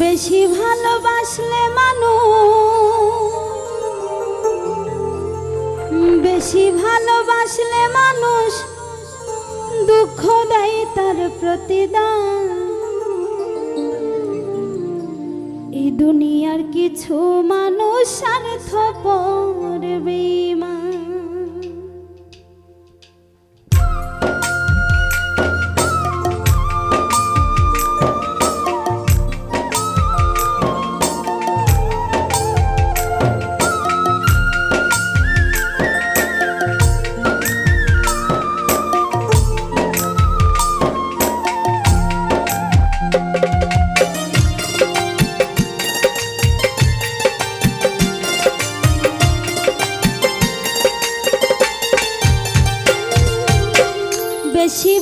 বেশি ভালোবাসলে মানুষ বেশি ভালোবাসলে মানুষ দুঃখ দেয় তার প্রতিদান। এই দুনিয়ার কিছু মানুষ সার্থপর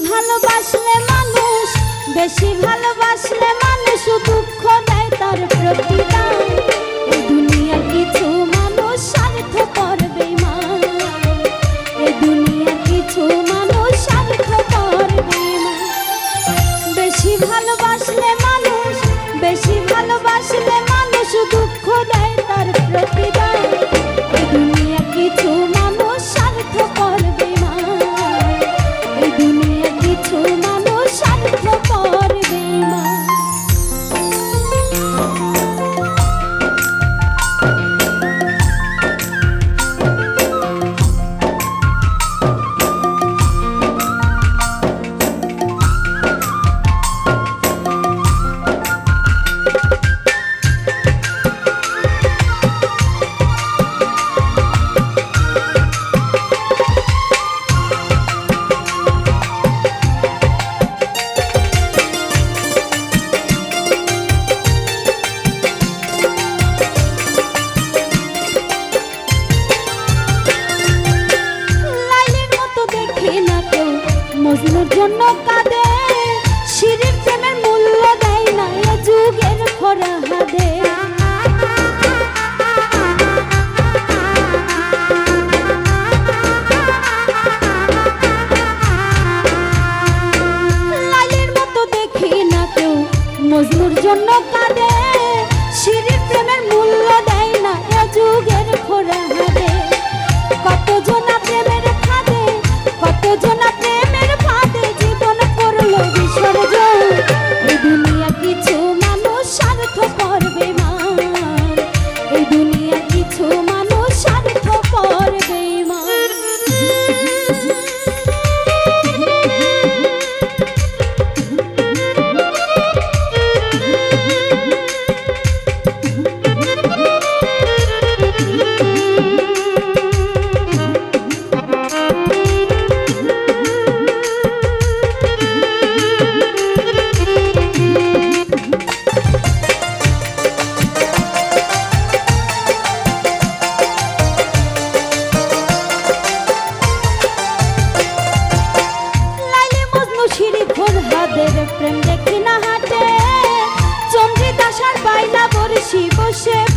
ভালোবাসলে মানুষ বেশি ভালোবাসলে মজনুর জন্য কাঁদে। সিঁড়ির প্রেমের মূল্য দেয় না যুগের খরা হাদে।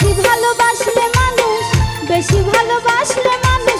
বেশি ভালোবাসলে মানুষ বেশি ভালোবাসলে মানুষ।